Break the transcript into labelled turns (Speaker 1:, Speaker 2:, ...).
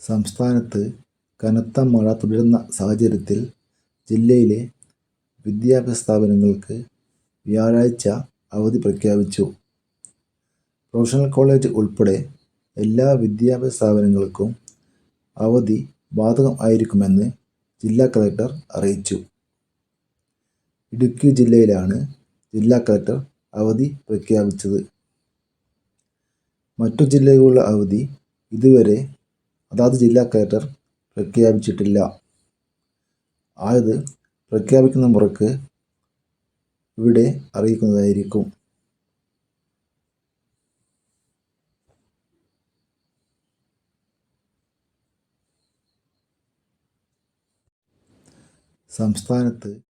Speaker 1: സംസ്ഥാനത്ത് കനത്ത മഴ തുടരുന്ന സാഹചര്യത്തിൽ ജില്ലയിലെ വിദ്യാഭ്യാസ സ്ഥാപനങ്ങൾക്ക് വ്യാഴാഴ്ച അവധി പ്രഖ്യാപിച്ചു. പ്രൊഫഷണൽ കോളേജ് ഉൾപ്പെടെ എല്ലാ വിദ്യാഭ്യാസ സ്ഥാപനങ്ങൾക്കും അവധി ബാധകം ആയിരിക്കുമെന്ന് ജില്ലാ കളക്ടർ അറിയിച്ചു. ഇടുക്കി ജില്ലയിലാണ് ജില്ലാ കളക്ടർ അവധി പ്രഖ്യാപിച്ചത്. മറ്റു ജില്ലകളിലുള്ള അവധി ഇതുവരെ അതത് ജില്ലാ കളക്ടർ പ്രഖ്യാപിച്ചിട്ടില്ല. ആയത് പ്രഖ്യാപിക്കുന്ന മുറക്ക് ഇവിടെ അറിയിക്കുന്നതായിരിക്കും. സംസ്ഥാനത്ത്